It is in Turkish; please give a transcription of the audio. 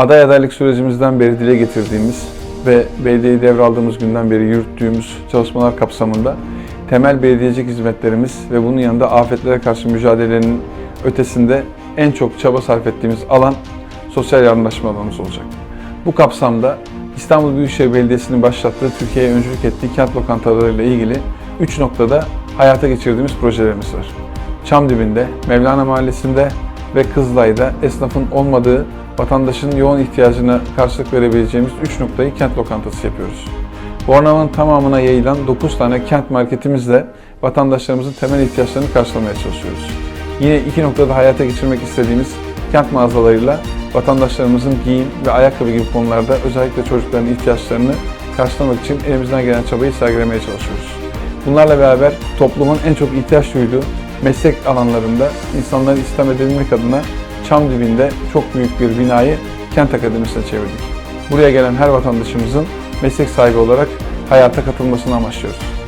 Aday adaylık sürecimizden beri dile getirdiğimiz ve belediyeyi devraldığımız günden beri yürüttüğümüz çalışmalar kapsamında temel belediyecilik hizmetlerimiz ve bunun yanında afetlere karşı mücadelenin ötesinde en çok çaba sarf ettiğimiz alan sosyal yardımlaşma alanımız olacak. Bu kapsamda İstanbul Büyükşehir Belediyesi'nin başlattığı Türkiye'ye öncülük ettiği kent lokantalarıyla ilgili 3 noktada hayata geçirdiğimiz projelerimiz var. Çamdibi'nde, Mevlana Mahallesi'nde ve Kızılay'da esnafın olmadığı vatandaşın yoğun ihtiyacına karşılık verebileceğimiz 3 noktayı kent lokantası yapıyoruz. Bornova'nın tamamına yayılan 9 tane kent marketimizle vatandaşlarımızın temel ihtiyaçlarını karşılamaya çalışıyoruz. Yine iki noktada hayata geçirmek istediğimiz kent mağazalarıyla vatandaşlarımızın giyim ve ayakkabı gibi konularda özellikle çocukların ihtiyaçlarını karşılamak için elimizden gelen çabayı sergilemeye çalışıyoruz. Bunlarla beraber toplumun en çok ihtiyaç duyduğu meslek alanlarında insanları istihdam edebilmek adına çam dibinde çok büyük bir binayı kent akademisine çevirdik. Buraya gelen her vatandaşımızın meslek sahibi olarak hayata katılmasını amaçlıyoruz.